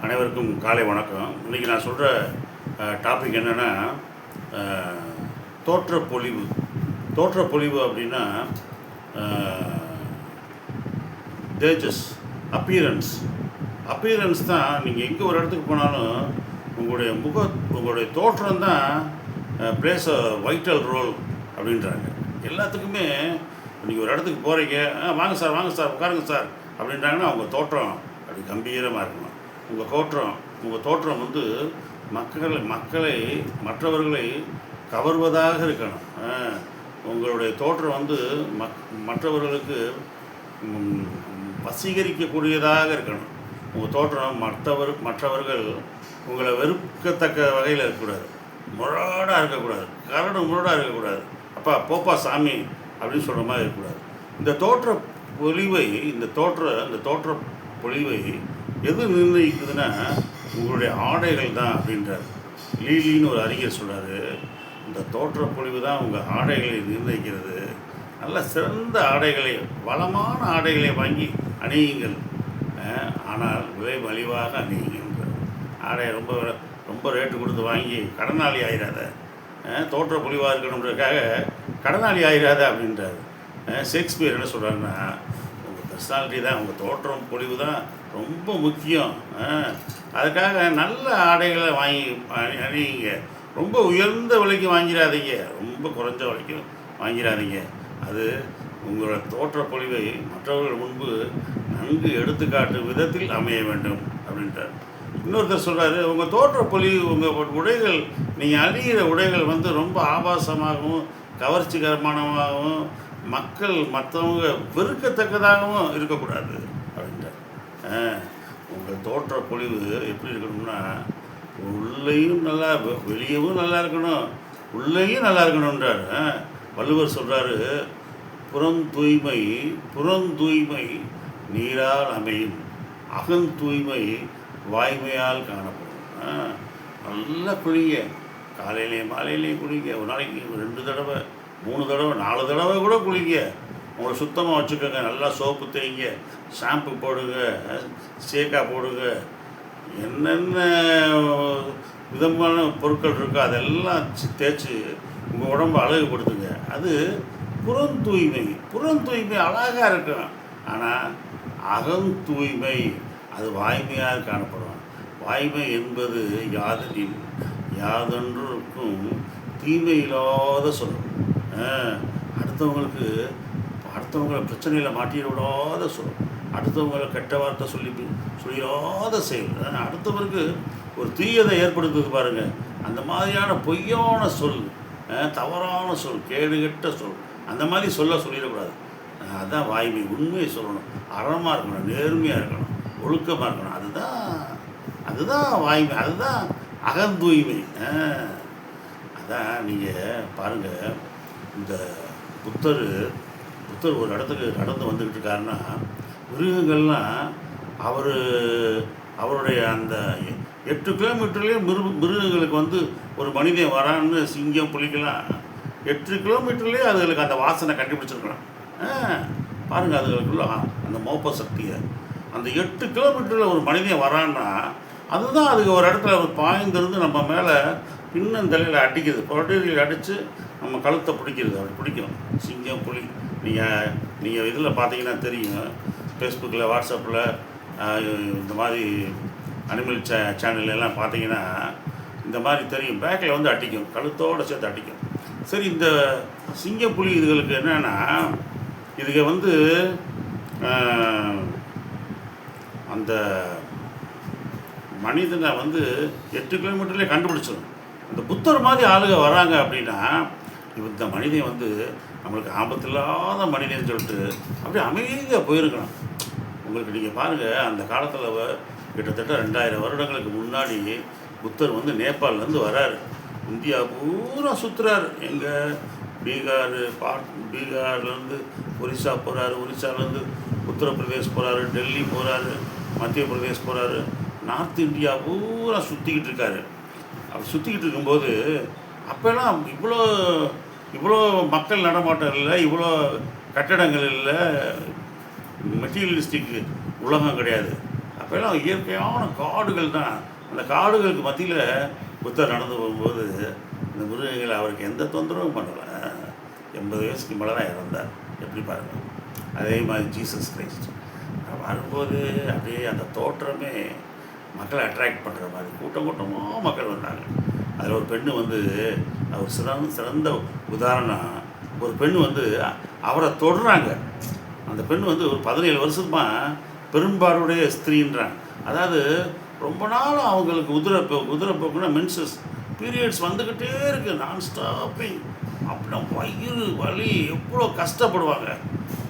அனைவருக்கும் காலை வணக்கம். இன்றைக்கி நான் சொல்கிற டாபிக் என்னென்னா தோற்றப்பொழிவு. தோற்றப்பொழிவு அப்படின்னா தேஜஸ் அப்பியரன்ஸ் அப்பியரன்ஸ் தான் நீங்கள் எங்கே ஒரு இடத்துக்கு போனாலும் உங்களுடைய முக உங்களுடைய தோற்றம் தான் பிளேஸ் அ வைட்டல் ரோல் அப்படின்றாங்க. எல்லாத்துக்குமே நீங்கள் ஒரு இடத்துக்கு போகிறீங்க "ஆ, வாங்க சார் வாங்க சார் உட்காருங்க சார் அப்படின்றாங்கன்னா அவங்க தோற்றம் அப்படி கம்பீரமாக இருக்கணும். உங்கள் தோற்றம் உங்கள் தோற்றம் வந்து மக்கள் மக்களை மற்றவர்களை கவர்வதாக இருக்கணும். உங்களுடைய தோற்றம் வந்து மக் மற்றவர்களுக்கு வசீகரிக்கக்கூடியதாக இருக்கணும். உங்கள் தோற்றம் மற்றவர் மற்றவர்கள் உங்களை வெறுக்கத்தக்க வகையில் இருக்கக்கூடாது. முரடாக இருக்கக்கூடாது. கரடு முரடாக இருக்கக்கூடாது. அப்பா போப்பா சாமி அப்படின்னு சொல்கிற மாதிரி இருக்கக்கூடாது. இந்த தோற்ற பொலிவை இந்த தோற்ற இந்த தோற்ற பொலிவை எது நிர்ணயிக்குதுன்னா உங்களுடைய ஆடைகள் தான் அப்படின்றார். லீலின்னு ஒரு அறிஞர் சொல்கிறார் இந்த தோற்றப்பொழிவு தான் உங்கள் ஆடைகளை நிர்ணயிக்கிறது. நல்ல சிறந்த ஆடைகளை வளமான ஆடைகளை வாங்கி அணியுங்கள். ஆனால் விலை மலிவாக அணியுங்கள். ஆடையை ரொம்ப ரொம்ப ரேட்டு கொடுத்து வாங்கி கடனாளி ஆயிடாத தோற்ற பொலிவாக இருக்கணுன்றதுக்காக கடனாளி ஆயிடாத அப்படின்றார். ஷேக்ஸ்பியர் என்ன சொல்கிறாருன்னா பர்சனாலிட்டி தான் உங்கள் தோற்றம் பொலிவு தான் ரொம்ப முக்கியம். அதுக்காக நல்ல ஆடைகளை வாங்கி அணியுங்க ரொம்ப உயர்ந்த விலைக்கு வாங்கிடாதீங்க ரொம்ப குறைஞ்ச விலைக்கு வாங்கிடாதீங்க அது உங்களோட தோற்ற பொழிவை மற்றவர்கள் முன்பு நன்கு எடுத்துக்காட்டும் விதத்தில் அமைய வேண்டும் அப்படின்றார். இன்னொருத்தர் சொல்கிறாரு உங்கள் தோற்ற பொழிவு உங்கள் உடைகள் நீங்கள் அணிகிற உடைகள் வந்து ரொம்ப ஆபாசமாகவும் கவர்ச்சிகரமானவாகவும் மக்கள் மற்றவங்க வெறுக்கத்தக்கதாகவும் இருக்கக்கூடாது. அப்படின்றார் ஆஹ், உங்கள் தோற்ற பொலிவு எப்படி இருக்கணும்னா உள்ளேயும் நல்லா வெளியவும் நல்லா இருக்கணும் உள்ளேயும் நல்லா இருக்கணுன்றார் வள்ளுவர் சொல்கிறாரு புறம் தூய்மை புறம் தூய்மை நீரால் அமையும். அகந் தூய்மை வாய்மையால் காணப்படும். நல்லா குளிங்க. காலையிலையும் மாலையிலையும் குளிங்க. ஒரு நாளைக்கு ரெண்டு தடவை. மூணு தடவை நாலு தடவை கூட குளிங்க. உங்களை சுத்தமாக வச்சுக்கோங்க. நல்லா சோப்பு தேய்ங்க. ஷாம்பு போடுங்க. சேக்கா போடுங்க. என்னென்ன விதமான பொருட்கள் இருக்கோ அதெல்லாம் தேய்ச்சி உங்கள் உடம்பை அழகுபடுத்துங்க. அது புறம் தூய்மை. புறம் தூய்மை அழகாக இருக்கும் ஆனால் அகம் தூய்மை அது வாய்மையாக காணப்படும். வாய்மை என்பது யாதனின் யாதொன்றுக்கும் தீமை இல்லாத சொல். அடுத்தவங்களுக்கு அடுத்தவங்களை பிரச்சனையில் மாட்டிட விடாத சொல். அடுத்தவங்களை கெட்ட வார்த்தை சொல்லி சொல்லிடாத செயல். அடுத்தவருக்கு ஒரு தீயதை ஏற்படுத்துது பாருங்கள் அந்த மாதிரியான பொய்யான சொல் தவறான சொல் கேடுகெட்ட சொல் அந்த மாதிரி சொல்ல சொல்லிடக்கூடாது. அதுதான் வாய்மை. உண்மையை சொல்லணும். அறமாக இருக்கணும். நேர்மையாக இருக்கணும். ஒழுக்கமாக இருக்கணும். அதுதான் அதுதான் வாய்மை. அதுதான் அகந்தூய்மை. அதான் நீங்கள் பாருங்கள் இந்த புத்தர் புத்தர் ஒரு இடத்துக்கு நடந்து வந்துக்கிட்டு இருக்காருன்னா மிருகங்கள்லாம் அவர் அவருடைய அந்த எட்டு கிலோமீட்டர்லேயே மிரு மிருகங்களுக்கு வந்து ஒரு மனிதன் வரான்னு சிங்கம் புலிக்கெல்லாம் எட்டு கிலோமீட்டர்லேயே அதுகளுக்கு அந்த வாசனை கண்டுபிடிச்சிருக்கலாம் ஆ, அதுகளுக்குள்ள அந்த மோப்ப சக்தியை. அந்த எட்டு கிலோமீட்டரில் ஒரு மனிதன் வரான்னா அதுதான் அதுக்கு ஒரு இடத்துல அவர் பாய்ந்திருந்து நம்ம மேலே பின்னந்தலையில் அடிக்கிறது பொடரியில் அடித்து நம்ம கழுத்தை பிடிக்கிறது அப்படி பிடிக்கும் சிங்கம் புலி நீங்கள் நீங்கள் இதில் பார்த்தீங்கன்னா தெரியும். ஃபேஸ்புக்கில் வாட்ஸ்அப்பில் இந்த மாதிரி அனிமல் சே சேனல் எல்லாம் பார்த்தீங்கன்னா இந்த மாதிரி தெரியும். பேக்கில் வந்து அடிக்கும். கழுத்தோடு சேர்த்து அடிக்கும். சரி இந்த சிங்கப்புலி இதுகளுக்கு என்னென்னா இதுக வந்து அந்த மனிதனை வந்து எட்டு கிலோமீட்டர்லேயே கண்டுபிடிச்சிடும் இந்த புத்தர் மாதிரி ஆளுங்க வராங்க அப்படின்னா இந்த மனிதன் வந்து நம்மளுக்கு ஆபத்தில்லாத மனிதன் சொல்லிட்டு அப்படியே அமைதியாக போயிருக்கணும் உங்களுக்கு நீங்கள் பாருங்கள் அந்த காலத்தில் கிட்டத்தட்ட ரெண்டாயிரம் வருடங்களுக்கு முன்னாடி புத்தர் வந்து நேபாளிலேருந்து வராரு. இந்தியா பூரா சுற்றுறாரு எங்கள் பீகார் பாட் பீகார்லேருந்து ஒரிசா போகிறாரு ஒரிசாலேருந்து உத்தரப்பிரதேஷ் போகிறாரு டெல்லி போகிறாரு மத்திய பிரதேஷ் போகிறாரு நார்த் இந்தியா பூரா சுற்றிக்கிட்டு இருக்காரு. அப்படி சுற்றிக்கிட்டு இருக்கும்போது அப்போல்லாம் இவ்வளோ இவ்வளோ மக்கள் நடமாட்டம் இல்லை இவ்வளோ கட்டடங்கள் இல்லை மெட்டீரியலிஸ்டிக் உலகம் கிடையாது. அப்போல்லாம் இயற்கையான காடுகள் தான். அந்த காடுகளுக்கு மத்தியில் புத்தர் நடந்து போகும்போது இந்த மிருகங்கள் அவருக்கு எந்த தொந்தரவும் பண்ணலை. எண்பது வயசுக்கு மேலே தான் இறந்தார். எப்படி பாருங்கள் அதே மாதிரி ஜீசஸ் கிரைஸ்ட். வரும்போது அப்படியே அந்த தோற்றமே மக்களை அட்ராக்ட் பண்ணுற மாதிரி கூட்டம் கூட்டமாக மக்கள் வந்தாங்க. அதில் ஒரு பெண்ணு வந்து அவர் சிறந்த சிறந்த உதாரணம் ஒரு பெண் வந்து அவரை தொடுறாங்க. அந்த பெண் வந்து ஒரு பதினேழு வருஷமாக பெரும்பாருடைய ஸ்திரீன்றாங்க. அதாவது ரொம்ப நாள் அவங்களுக்கு உதிரப்போக்கு உதிரப்போக்குன்னா மென்சஸ் பீரியட்ஸ் வந்துக்கிட்டே இருக்கு நான் ஸ்டாப்பிங் அப்படின்னா வயிறு வலி எவ்வளோ கஷ்டப்படுவாங்க.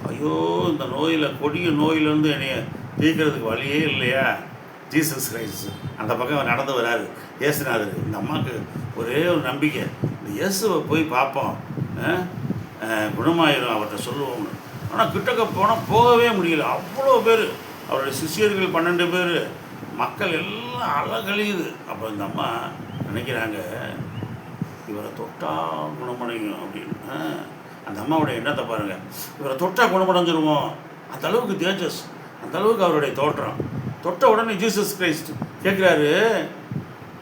ஐயோ இந்த நோயில் கொடிய நோயிலேருந்து என்னைய தீர்க்கிறதுக்கு வழியே இல்லையா? ஜீசஸ் கிரைஸ்ட் அந்த பக்கம் நடந்து வராரு. இயேசுநாதர் இந்த அம்மாவுக்கு ஒரே ஒரு நம்பிக்கை. இந்த இயேசுவை போய் பார்ப்போம். குணமாயிரும் அவர்கிட்ட சொல்லுவோம்னு ஆனால் கிட்டக்க போனால் போகவே முடியல. அவ்வளோ பேர். அவருடைய சிஷியர்கள் பன்னெண்டு பேர். மக்கள் எல்லாம் அழகழியுது அப்போ இந்த அம்மா நினைக்கிறாங்க இவரை தொட்டால் குணமடையும் அப்படின்னு. அந்த அம்மாவுடைய எண்ணத்தை பாருங்கள் இவரை தொட்டால் குணமடைஞ்சிருவோம். அந்த அளவுக்கு தேஜஸ். அந்த அளவுக்கு அவருடைய தோற்றம். தொட்ட உடனே ஜீசஸ் கிரைஸ்ட் கேட்குறாரு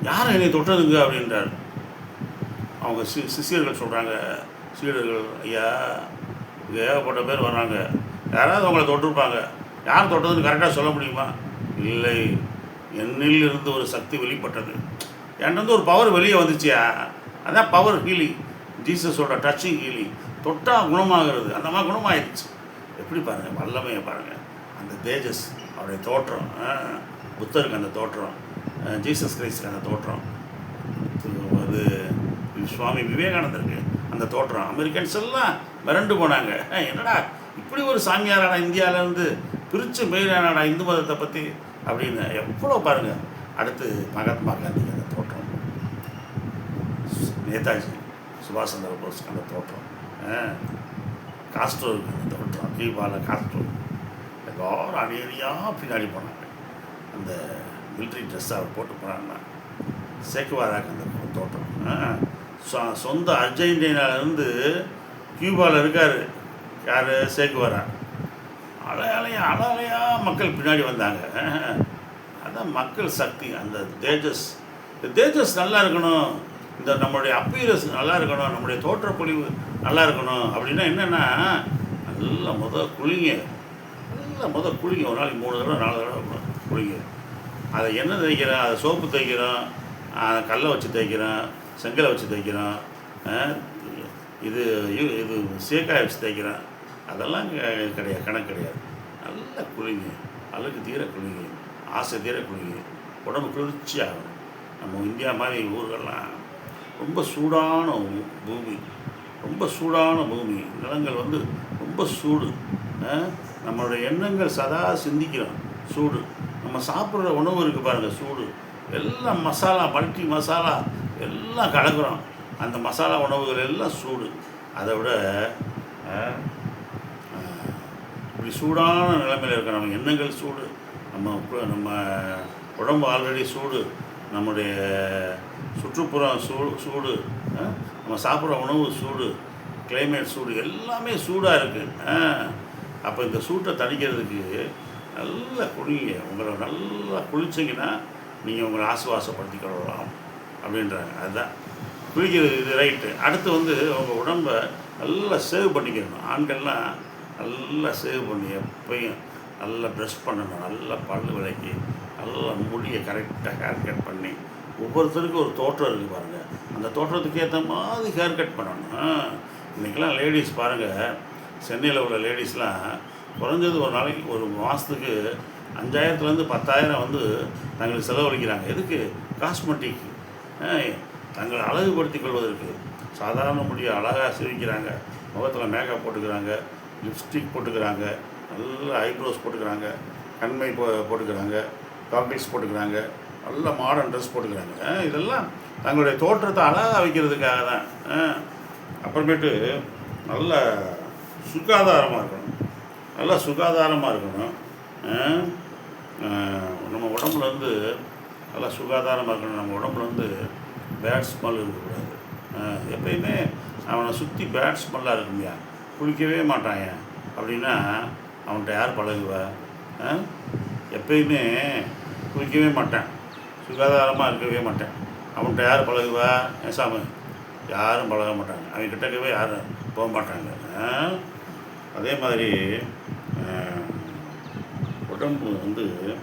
யார் என்னை தொட்டதுங்க? அப்படின்றார். அவங்க சி சிஷியர்கள் சொல்கிறாங்க சீடர்கள் ஐயா ஏகப்பட்ட பேர் வர்றாங்க. யாராவது அவங்கள தொட்டிருப்பாங்க. யார் தொட்டதுன்னு கரெக்டாக சொல்ல முடியுமா? இல்லை. என்னில் இருந்து ஒரு சக்தி வெளிப்பட்டது. என்கிட்ட இருந்து ஒரு பவர் வெளியே வந்துச்சியா? அதான் பவர் ஹீலிங் ஜீசஸோட டச்சிங் ஹீலிங் தொட்டால் குணமாகிறது. அந்த மாதிரி குணமாயிருச்சு. எப்படி பாருங்கள் வல்லமையை பாருங்கள் அந்த தேஜஸ் அவருடைய தோற்றம் ஆ, புத்தருக்கு அந்த தோற்றம் ஜீசஸ் கிரைஸ்டுக்கு அந்த தோற்றம். அது சுவாமி விவேகானந்தருக்கு அந்த தோற்றம். அமெரிக்கன்ஸ் எல்லாம் மிரண்டு போனாங்க. என்னடா இப்படி ஒரு சாமியாராடா இந்தியாவிலேருந்து பிரித்து பெயரானாடா இந்து மதத்தை பற்றி அப்படின்னு. எவ்வளோ பாருங்க. அடுத்து மகாத்மா காந்திக்கு அந்த தோற்றம். நேதாஜி சுபாஷ் சந்திர போஸ்க்கு அந்த தோற்றம். ஆ, காஸ்ட்ரோவுக்கு அந்த தோற்றம். கீபால காஸ்ட்ரோ எல்லாரும் அணி பின்னாடி போனாங்க. அந்த மிலிட்ரி ட்ரெஸ் அவர் போட்டு போனாங்கன்னா சேக்குவாராக்கு அந்த தோற்றம். ஆ, சொந்த அர்ஜென்டினாலேருந்து கியூபாவில் இருக்கார். யார்? சேக்குவாரா? அலை அலையா மக்கள் பின்னாடி வந்தாங்க. ஆ, அதான் மக்கள் சக்தி அந்த தேஜஸ். இந்த தேஜஸ் நல்லா இருக்கணும். இந்த நம்மளுடைய அப்பீரஸ் நல்லா இருக்கணும். நம்முடைய தோற்றப்பொழிவு நல்லா இருக்கணும். அப்படின்னா என்னென்னா நல்லா முத குளிங்க. நல்லா முதல் குளிங்க ஒரு நாளைக்கு மூணு தடவை நாலு தடவை குளிங்க. அதை என்ன தேய்க்கிறோம் அதை சோப்பு தேய்க்கிறோம் அதை கல்லை வச்சு தைக்கிறோம் செங்கலை வச்சு தைக்கிறோம் இது இது இது சீக்காய் வச்சு தைக்கிறோம் அதெல்லாம் கிடையாது கணக்கு கிடையாது. நல்லா குளிங்க அழுக்கு தீர குளிங்க ஆசை தீர குளிங்க. உடம்பு குளிர்ச்சியாகும். நம்ம இந்தியா மாதிரி ஊர்கள்லாம் ரொம்ப சூடான பூமி ரொம்ப சூடான பூமி. நிலங்கள் வந்து ரொம்ப சூடு. நம்மளுடைய எண்ணங்கள் சதா சிந்திக்கிறோம் சூடு. நம்ம சாப்பிட்ற உணவு இருக்குது பாருங்கள் சூடு. எல்லாம் மசாலா மல்டி மசாலா எல்லாம் கலக்குறோம். அந்த மசாலா உணவுகள் எல்லாம் சூடு. அதை விட இப்படி சூடான நிலைமையில் இருக்க நம்ம எண்ணங்கள் சூடு. நம்ம நம்ம உடம்பு ஆல்ரெடி சூடு. நம்முடைய சுற்றுப்புறம் சூடு. சூடு நம்ம சாப்பிட்ற உணவு சூடு. கிளைமேட் சூடு எல்லாமே சூடாக இருக்குது அப்போ இந்த சூட்டை தணிக்கிறதுக்கு நல்லா குளிங்க உங்களை நல்லா குளிச்சிங்கன்னா நீங்கள் உங்களை ஆசுவாசப்படுத்தி கொள்ளலாம் அப்படின்றாங்க. அதுதான். குளிக்கிறது இது ரைட்டு அடுத்து வந்து உங்கள் உடம்பை நல்லா சேவ் பண்ணிக்கணும். ஆண்கள்லாம் நல்லா சேவ் பண்ணி எப்பயும் நல்லா ப்ரெஷ் பண்ணணும். நல்லா பல் விளக்கி நல்லா முடியை கரெக்டாக ஹேர் கட் பண்ணி. ஒவ்வொருத்தருக்கும் ஒரு தோற்றம் இருக்குது பாருங்கள் அந்த தோற்றத்துக்கு ஏற்ற மாதிரி ஹேர் கட் பண்ணணும் இன்றைக்கெல்லாம் லேடிஸ் பாருங்கள் சென்னையில் உள்ள லேடிஸ்லாம் குறைஞ்சது ஒரு நாளைக்கு ஒரு மாதத்துக்கு அஞ்சாயிரத்துலேருந்து பத்தாயிரம் வந்து தங்களுக்கு செலவழிக்கிறாங்க. எதுக்கு? காஸ்மெட்டிக் தங்களை அழகுபடுத்திக் கொள்வதற்கு. சாதாரண முடியை அழகாக சிரிக்கிறாங்க. முகத்தில் மேக்கப் போட்டுக்கிறாங்க லிப்ஸ்டிக் போட்டுக்கிறாங்க நல்ல ஐப்ரோஸ் போட்டுக்கிறாங்க கண்மை போ போட்டுக்கிறாங்க டாக்டிக்ஸ் போட்டுக்கிறாங்க நல்ல மாடர்ன் ட்ரெஸ் போட்டுக்கிறாங்க. இதெல்லாம் தங்களுடைய தோற்றத்தை அழகாக வைக்கிறதுக்காக தான். அப்புறமேட்டு நல்ல சுகாதாரமாக இருக்கணும். நல்லா சுகாதாரமாக இருக்கணும். நம்ம உடம்புலேருந்து நல்லா சுகாதாரமாக இருக்கணும். நம்ம உடம்புலேருந்து பேட் ஸ்மெல் இருக்கக்கூடாது. எப்பயுமே அவனை சுற்றி பேட் ஸ்மெல்லாக இருக்குமையா. குளிக்கவே மாட்டான் அப்படின்னா அவன்கிட்ட யார் பழகுவா? எப்பயுமே குளிக்கவே மாட்டேன். சுகாதாரமாக இருக்கவே மாட்டேன். அவன்கிட்ட யார் பழகுவா? ஏசாம யாரும் பழக மாட்டாங்க. அவங்க கிட்டக்கவே யாரும் போக மாட்டாங்க. அதே மாதிரி உடம்பு வந்து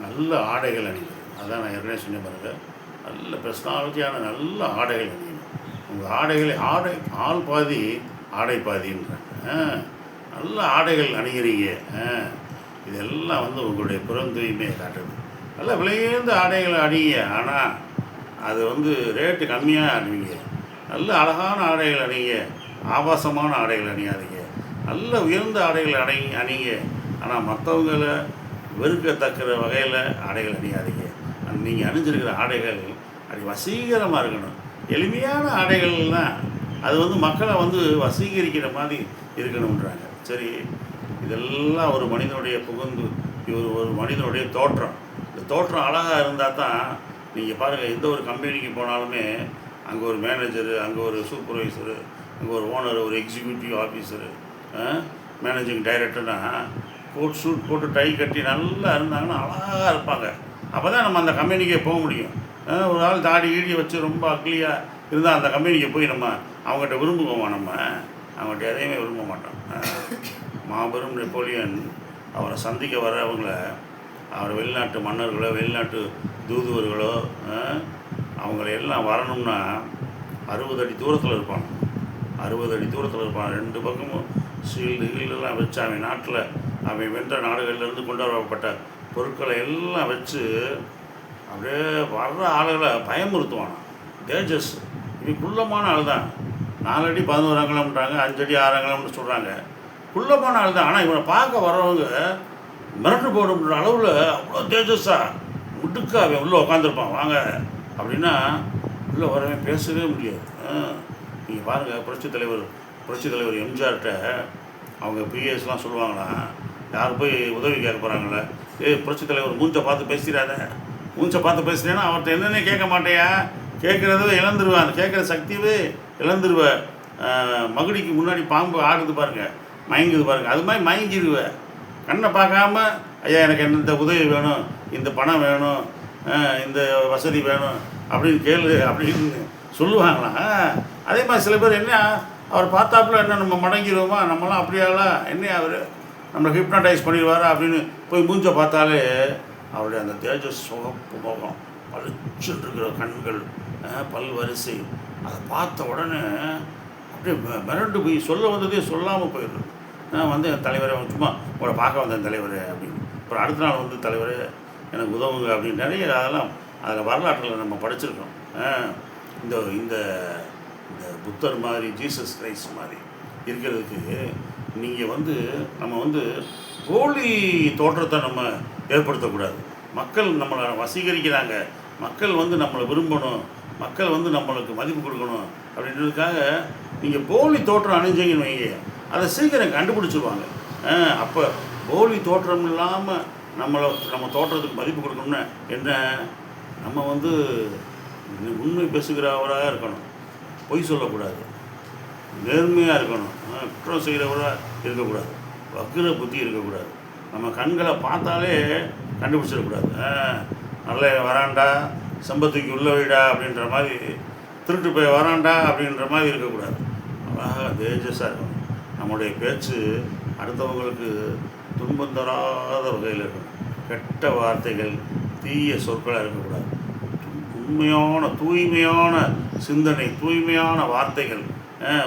நல்ல ஆடைகள் அணிகிறது. அதான் நான் ஏற்கனவே சொன்ன பாருங்கள் நல்ல பெர்சனாலிட்டியான நல்ல ஆடைகள் அணியணும். உங்கள் ஆடைகளை ஆடை ஆள் பாதி ஆடை பாதின்றாங்க. ஆ, நல்ல ஆடைகள் அணிகிறீங்க. ஆ, இதெல்லாம் வந்து உங்களுடைய புறந்தூய்மையை காட்டுது. நல்லா விலையேர்ந்த ஆடைகளை அணிங்க. ஆனால் அது வந்து ரேட்டு கம்மியாக அணிங்க. நல்ல அழகான ஆடைகள் அணிங்க. ஆபாசமான ஆடைகள் அணியாதீங்க. நல்ல உயர்ந்த ஆடைகள் அணி அணிங்க. ஆனால் மற்றவங்களை வெறுக்கத்தக்கிற வகையில் ஆடைகள் அணியாதீங்க. நீங்கள் அணிஞ்சிருக்கிற ஆடைகள் அப்படி வசீகரமாக இருக்கணும். எளிமையான ஆடைகள்லாம் அது வந்து மக்களை வந்து வசீகரிக்கிற மாதிரி இருக்கணுன்றாங்க சரி. இதெல்லாம் ஒரு மனிதனுடைய புகுந்து இவர் ஒரு மனிதனுடைய தோற்றம். இந்த தோற்றம் அழகாக இருந்தால் தான் நீங்கள் பாருங்கள் எந்த ஒரு கம்பெனிக்கு போனாலுமே அங்கே ஒரு மேனேஜரு அங்கே ஒரு சூப்பர்வைசரு அங்கே ஒரு ஓனர் ஒரு எக்ஸிக்யூட்டிவ் ஆஃபீஸரு மேனேஜிங் டைரக்டர்னா கோட் சூட் போட்டு டை கட்டி நல்லா இருந்தாங்கன்னா அழகாக இருப்பாங்க. அப்போ தான் நம்ம அந்த கம்பெனிக்கே போக முடியும். ஒரு ஆள் தாடி ஈடி வச்சு ரொம்ப அக்லியாக இருந்தால் அந்த கம்பெனிக்கு போய் நம்ம அவங்ககிட்ட விரும்புவோமா நம்ம? அவங்கள்ட்ட எதையுமே விரும்ப மாட்டான். மாபெரும் நெப்போலியன் அவரை சந்திக்க வர்றவங்கள அவர் வெளிநாட்டு மன்னர்களோ வெளிநாட்டு தூதுவர்களோ அவங்கள எல்லாம் வரணும்னா அறுபது அடி தூரத்தில் இருப்பான். அறுபது அடி தூரத்தில் இருப்பான். ரெண்டு பக்கமும் ஷீல்டு கீல்டெல்லாம் வச்சு அவன் நாட்டில் அவன் வென்ற நாடுகள்லேருந்து கொண்டு வரப்பட்ட பொருட்களை எல்லாம் வச்சு அப்படியே வர்ற ஆளுகளை பயமுறுத்துவான். தேஜஸ் இவன் குள்ளமான ஆள் தான் நாலடி பதினோரு அங்கலம்ன்றாங்க அஞ்சடி ஆறு அங்கலம்னு சொல்கிறாங்க குள்ளமான ஆள் தான். ஆனால் இவனை பார்க்க வர்றவங்க மிரட்டு போடுன்ற அளவில் அவ்வளோ தேஜஸாக முட்டுக்கா அவன் உள்ளே உட்காந்துருப்பான் வாங்க. அப்படின்னா உள்ளே வரவன் பேசவே முடியாது. நீங்கள் பாருங்கள் புரட்சி தலைவர் புரட்சி தலைவர் எம்ஜிஆர்கிட்ட அவங்க பிஎஸ்லாம் சொல்லுவாங்களா? யார் போய் உதவி கேட்க போகிறாங்களே ஏ புரட்சி தலைவர் மூஞ்சை பார்த்து பேசிடாத. மூஞ்சை பார்த்து பேசுனேன்னா அவர்கிட்ட என்னென்ன கேட்க மாட்டேயா? கேட்குறதவே இழந்துருவான். கேட்குற சக்தியவே இழந்துருவ. மகுடிக்கு முன்னாடி பாம்பு ஆடுது பாருங்க மயங்குது பாருங்க. அது மாதிரி மயங்கிடுவ கண்ணை பார்க்காம ஐயா எனக்கு இந்த உதவி வேணும்? இந்த பணம் வேணும்? இந்த வசதி வேணும்? அப்படின்னு கேளு அப்படின்னு சொல்லுவாங்களாம் அதே மாதிரி சில பேர் என்ன அவர் பார்த்தாப்புல என்ன நம்ம மடங்கிடுவோமா நம்மளாம் அப்படியாலாம் என்ன அவர்? நம்மளை ஹிப்னடைஸ் பண்ணிடுவாரா? அப்படின்னு போய் மூஞ்ச பார்த்தாலே அவருடைய அந்த தேஜஸ் சுகப்பு முகம் பளிச்சுன்னு இருக்கிற கண்கள் பல்வரிசை. பல் வரிசை அதை பார்த்த உடனே அப்படியே மிரண்டு போய் சொல்ல வந்ததே சொல்லாமல் போயிடுது நான் வந்து என் தலைவரை சும்மா உங்களை பார்க்க வந்தேன் தலைவரே அப்படின்னு. அப்புறம் அடுத்த நாள் வந்து தலைவர் எனக்கு உதவுங்க அப்படின்னு நிறைய அதெல்லாம் அதில் வரலாற்றில் நம்ம படிச்சிருக்கோம். இந்த இந்த இந்த புத்தர் மாதிரி ஜீசஸ் கிரைஸ்ட் மாதிரி இருக்கிறதுக்கு நீங்கள் வந்து நம்ம வந்து போலி தோற்றத்தை நம்ம ஏற்படுத்தக்கூடாது. மக்கள் நம்மளை வசீகரிக்கிறாங்க. மக்கள் வந்து நம்மளை விரும்பணும். மக்கள் வந்து நம்மளுக்கு மதிப்பு கொடுக்கணும் அப்படின்றதுக்காக நீங்கள் போலி தோற்றம் அணிஞ்சீங்கன்னு வைங்க. அதை சீக்கிரம் கண்டுபிடிச்சிருவாங்க. அப்போ போலி தோற்றம் இல்லாமல் நம்மளை நம்ம தோற்றத்துக்கு மதிப்பு கொடுக்கணும்னா என்ன? நம்ம வந்து உண்மை பேசுகிறவராக இருக்கணும். பொய் சொல்லக்கூடாது. நேர்மையாக இருக்கணும். குற்றம் செய்கிறவராக இருக்கக்கூடாது. வக்கிர புத்தி இருக்கக்கூடாது. நம்ம கண்களை பார்த்தாலே கண்டுபிடிச்சிடக்கூடாது. ஆ, நல்ல வராண்டா? சம்பத்துக்கு உள்ள வீடா அப்படின்ற மாதிரி திருட்டு போய் வரான்டா அப்படின்ற மாதிரி இருக்கக்கூடாது. அழகாக தேஜஸாக இருக்கும் நம்முடைய பேச்சு அடுத்தவங்களுக்கு துன்பம் தராத வகையில் இருக்கும் கெட்ட வார்த்தைகள் தீய சொற்களாக இருக்கக்கூடாது. உண்மையான தூய்மையான சிந்தனை தூய்மையான வார்த்தைகள்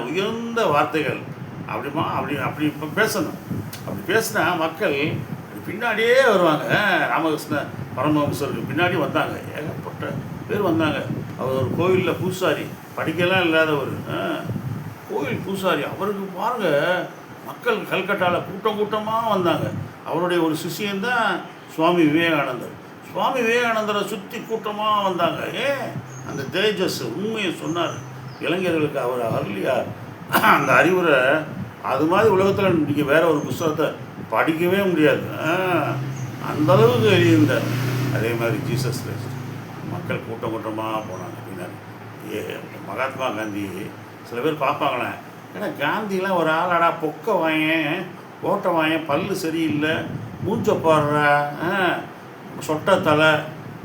உயர்ந்த வார்த்தைகள். அப்படிமா அப்படி அப்படி இப்போ பேசணும். அப்படி பேசினா மக்கள் பின்னாடியே வருவாங்க. ராமகிருஷ்ண பரமஹம்சருக்கு பின்னாடி வந்தாங்க. ஏகப்பட்ட பேர் வந்தாங்க. அவர் ஒரு கோயிலில் பூசாரி படிக்கலாம் இல்லாதவர். கோவில் கோயில் பூசாரி. அவருக்கு பாருங்க மக்கள் கல்கட்டாவில் கூட்டம் கூட்டமாக வந்தாங்க. அவருடைய ஒரு சிஷியன் தான் சுவாமி விவேகானந்தர். சுவாமி விவேகானந்தரை சுற்றி கூட்டமாக வந்தாங்க. ஏன் அந்த தேஜஸ் உண்மையை சொன்னார். இளைஞர்களுக்கு அவர் அருளியார். அந்த அறிவுரை அது மாதிரி உலகத்தில் நீங்கள் வேற ஒரு புஸ்தகத்தை படிக்கவே முடியாது. ஆ, எழுதியிருந்தார். அதே மாதிரி ஜீசஸ் கிரைஸ்ட். மக்கள் கூட்டம் கூட்டமாக போனாங்க பின்னாடி. ஏ மகாத்மா காந்தி சில பேர் பார்ப்பாங்களேன் ஏன்னா காந்திலாம் ஒரு ஆளாடா பொக்க வாயன் ஓட்ட வாயன் பல்லு சரியில்லை மூஞ்ச போடுற சொட்ட தலை.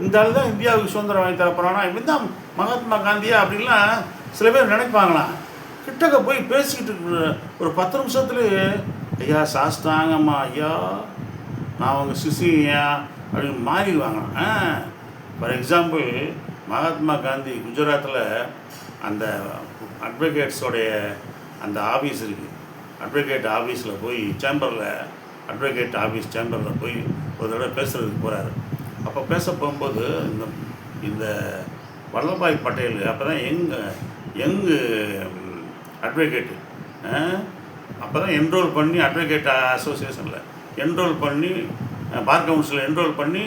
இந்த ஆள் தான் இந்தியாவுக்கு சுதந்திரம் வாங்கி தர இப்படி தான் மகாத்மா காந்தியா அப்படின்லாம் சில பேர் நினைப்பாங்களாம். கிட்டக்க போய் பேசிக்கிட்டு இருக்கிற ஒரு பத்து நிமிஷத்துலேயே ஐயா சாஸ்தாங்கம்மா ஐயா நான் உங்கள் சிசியா அப்படின்னு மாறிடுவாங்க ஆ ஃபார் எக்ஸாம்பிள் மகாத்மா காந்தி குஜராத்தில் அந்த அட்வொகேட்ஸோடைய அந்த ஆஃபீஸ் இருக்குது அட்வொகேட் ஆஃபீஸில் போய் சேம்பரில் அட்வொகேட் ஆஃபீஸ் சேம்பரில் போய் ஒரு தடவை பேசுகிறதுக்கு போகிறாரு அப்போ பேச போகும்போது இந்த இந்த வல்லபாய் பட்டேல் அப்போ தான் யங் யங்கு அட்வொகேட்டு அப்போ தான் என்ரோல் பண்ணி அட்வொகேட் அசோசியேஷனில் என்ரோல் பண்ணி பார் கவுன்சிலில் என்ரோல் பண்ணி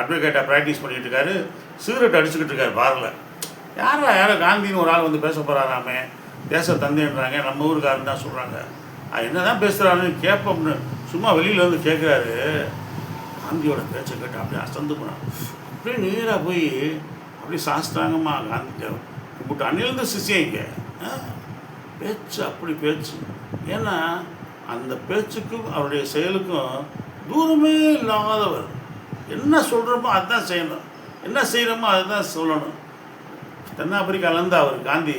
அட்வொகேட்டாக ப்ராக்டிஸ் பண்ணிகிட்டு இருக்காரு. சிகரெட் அடிச்சுக்கிட்டு இருக்காரு பாரில் யாரா யாரோ காந்தின்னு ஒரு ஆள் வந்து பேச போகிறாராமே தேச தந்தைன்றாங்க. நம்ம ஊருக்காரன் தான் சொல்கிறாங்க என்ன தான் பேசுகிறாருன்னு கேட்போம்னு சும்மா வெளியில் வந்து கேட்குறாரு காந்தியோட பேச்சை கேட்டு அப்படியே அசந்து போனான். அப்படியே நேராக போய் அப்படியே சாஸ்திராங்கமாக காந்தி கும்பிட்டு அன்னிலிருந்து சிஷியம் இங்கே. பேச்சு அப்படி பேச்சு. ஏன்னா அந்த பேச்சுக்கும் அவருடைய செயலுக்கும் தூரமே இல்லாதவர். என்ன சொல்கிறோமோ அதுதான் செய்யணும். என்ன செய்கிறோமோ அதுதான் சொல்லணும். தென்னாப்பிரிக்காலேருந்து அவர் காந்தி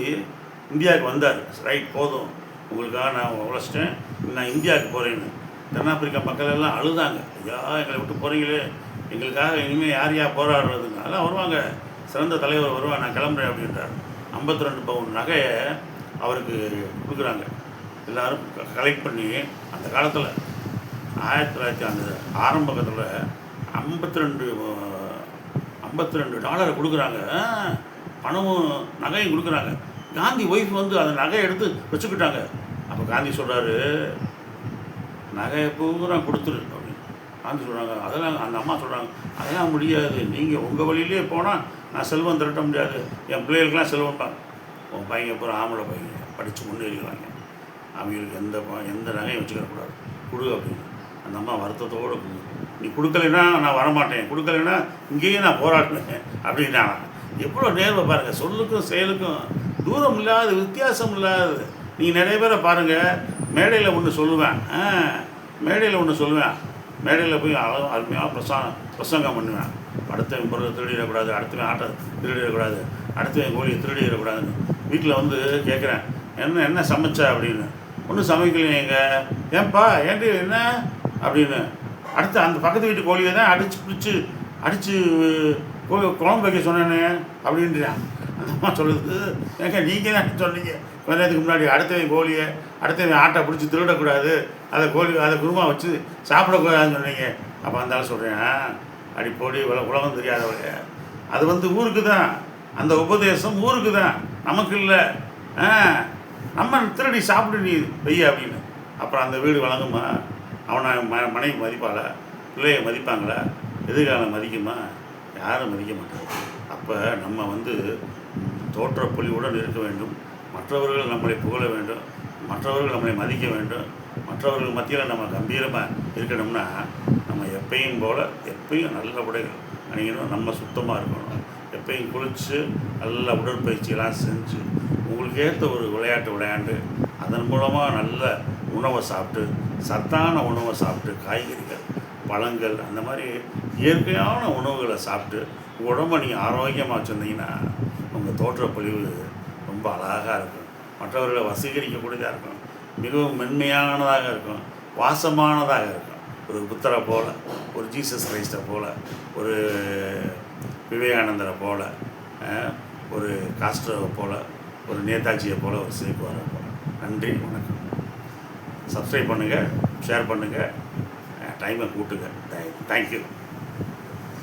இந்தியாவுக்கு வந்தார். ரைட் போதும். உங்களுக்காக நான் உழைச்சிட்டேன். நான் இந்தியாவுக்கு போகிறேன்னு தென்னாப்பிரிக்கா மக்கள் எல்லாம் அழுதாங்க. ஐயா எங்களை விட்டு போகிறீங்களே எங்களுக்காக இனிமேல் யார் யார் போராடுறதுங்க அதெல்லாம் வருவாங்க. சிறந்த தலைவர் வருவாங்க நான் கிளம்புறேன் அப்படின்றார். ஐம்பத்தி ரெண்டு பவுன் நகையை அவருக்கு கொடுக்குறாங்க. எல்லோரும் கலெக்ட் பண்ணி அந்த காலத்தில் ஆயிரத்தி தொள்ளாயிரத்தி அந்த ஆரம்பத்தில் ஐம்பத்தி ரெண்டு ஐம்பத்தி ரெண்டு டாலரை கொடுக்குறாங்க. பணமும் நகையும் கொடுக்குறாங்க. காந்தி ஒய்ஃப் வந்து அந்த நகையை எடுத்து வச்சுக்கிட்டாங்க. அப்போ காந்தி சொல்கிறாரு நகையை பூரா கொடுத்துரு அப்படின்னு. காந்தி சொல்கிறாங்க அதெல்லாம் அந்த அம்மா சொல்கிறாங்க அதெல்லாம் முடியாது. நீங்கள் உங்கள் வழியிலே போனால் நான் செல்வம் திரட்ட முடியாது. என் பிள்ளைகளுக்கெல்லாம் செல்வம் பாங்க உன் பையன் பூரா ஆம்பளை பையன். படித்து முன்னேறிவாங்க அவங்களுக்கு எந்த ப- எந்த நகையும் வச்சுக்கக்கூடாது. கொடு அப்படின்னு. அந்த அம்மா வருத்தத்தோடு கொடுங்க நீ கொடுக்கலைன்னா நான் வரமாட்டேன். கொடுக்கலைன்னா இங்கேயே நான் போராடுவேன் அப்படின்னா எவ்வளோ நேர்வை பாருங்கள் சொல்லுக்கும் செயலுக்கும் தூரம் இல்லாத வித்தியாசம் இல்லாதது நீங்கள் நிறைய பேரை பாருங்கள் மேடையில் ஒன்று சொல்லுவேன். மேடையில் ஒன்று சொல்லுவேன். மேடையில் போய் அழ அருமையாக பிரசாரம் பிரசங்கம் பண்ணுவேன். அடுத்தவன் பொருளை திருடிடக்கூடாது. அடுத்தவன் ஆட்டை திருடிடக்கூடாது. அடுத்தவன் கோழியை திருடிடக்கூடாதுன்னு. வீட்டில் வந்து கேட்குறேன். என்ன என்ன சமைச்சா அப்படின்னு? ஒன்றும் சமைக்கலையேங்க ஏன்பா ஏன்டி என்ன? அப்படின்னு. அடுத்து அந்த பக்கத்து வீட்டு கோழியை தான் அடிச்சு பிடிச்சி அடித்து குழம்பு வைக்க சொன்னேனே அப்படின்றான் அந்த அம்மா சொல்லுது ஏங்க நீங்கள் தான் சொன்னீங்க. கொஞ்ச நேரத்துக்கு முன்னாடி அடுத்தவன் கோழியை அடுத்தவன் ஆட்டை பிடிச்சி திருடக்கூடாது. அதை கோழி அதை குருமா வச்சு சாப்பிடக்கூடாதுன்னு சொன்னீங்க. அப்போ அந்தாலும் சொல்கிறேன் அடி போடி இவ்வளோ உலகம் தெரியாதவங்க அது வந்து ஊருக்கு தான் அந்த உபதேசம் ஊருக்கு தான் நமக்கு இல்லை. அம்மன் நம்ம திருடி சாப்பிடு நீ வெய்ய அப்படின்னு. அப்புறம் அந்த வீடு வழங்குமா? அவனை ம மனைவி மதிப்பாளா? பிள்ளைய மதிப்பாங்களா? எதிர்காலம் மதிக்குமா? யாரும் மதிக்க மாட்டாங்க. அப்போ நம்ம வந்து தோற்றப்பொழிவுடன் இருக்க வேண்டும். மற்றவர்கள் நம்மளை புகழ வேண்டும். மற்றவர்கள் நம்மளை மதிக்க வேண்டும். மற்றவர்கள் மத்தியில் நம்ம கம்பீரமாக இருக்கணும்னா நம்ம எப்பயும் போல் எப்பயும் நல்ல உடைகள் அணியணும். நம்ம சுத்தமாக இருக்கணும். எப்பயும் குளித்து நல்ல உடற்பயிற்சியெல்லாம் செஞ்சு உங்களுக்கு ஏற்ற ஒரு விளையாட்டு விளையாண்டு அதன் மூலமாக நல்ல உணவை சாப்பிட்டு சத்தான உணவை சாப்பிட்டு காய்கறிகள் பழங்கள் அந்த மாதிரி இயற்கையான உணவுகளை சாப்பிட்டு உடம்பை நீங்கள் ஆரோக்கியமாக வச்சுருந்தீங்கன்னா உங்கள் தோற்றப்பொழிவு ரொம்ப அழகாக இருக்கும். மற்றவர்களை வசீகரிக்கக்கூடியதாக இருக்கும். மிகவும் மென்மையானதாக இருக்கும். வாசமானதாக இருக்கும். ஒரு புத்தரை போல் ஒரு ஜீசஸ் கிரைஸ்டை போல் ஒரு விவேகானந்தரை போல் ஒரு காஸ்ட்ரோவை போல் ஒரு நேதாஜியை போல் ஒரு சேக்குவாரை போல. நன்றி வணக்கம். சப்ஸ்கிரைப் பண்ணுங்கள் ஷேர் பண்ணுங்கள் டைமை கூட்டுங்க. தேங்க்யூ